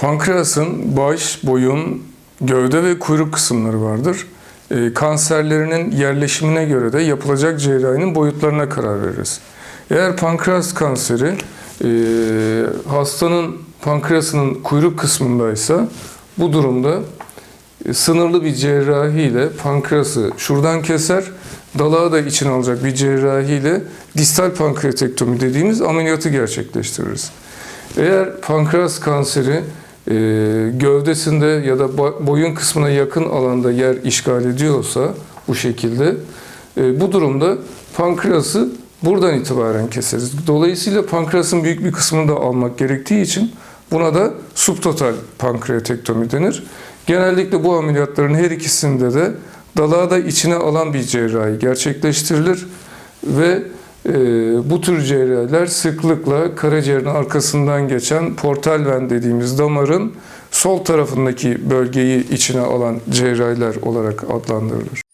Pankreasın baş, boyun, gövde ve kuyruk kısımları vardır. E, kanserlerinin yerleşimine göre de yapılacak cerrahinin boyutlarına karar veririz. Eğer pankreas kanseri e, hastanın pankreasının kuyruk kısmındaysa bu durumda e, sınırlı bir cerrahiyle pankreası şuradan keser, dalağı da içine alacak bir cerrahiyle distal pankreatektomi dediğimiz ameliyatı gerçekleştiririz. Eğer pankreas kanseri e, gövdesinde ya da bo- boyun kısmına yakın alanda yer işgal ediyorsa bu şekilde e, bu durumda pankreası buradan itibaren keseriz. Dolayısıyla pankreasın büyük bir kısmını da almak gerektiği için buna da subtotal pankreatektomi denir. Genellikle bu ameliyatların her ikisinde de dalağı da içine alan bir cerrahi gerçekleştirilir ve e, bu tür cerrahiler sıklıkla karaciğerin arkasından geçen portal ven dediğimiz damarın sol tarafındaki bölgeyi içine alan cerrahiler olarak adlandırılır.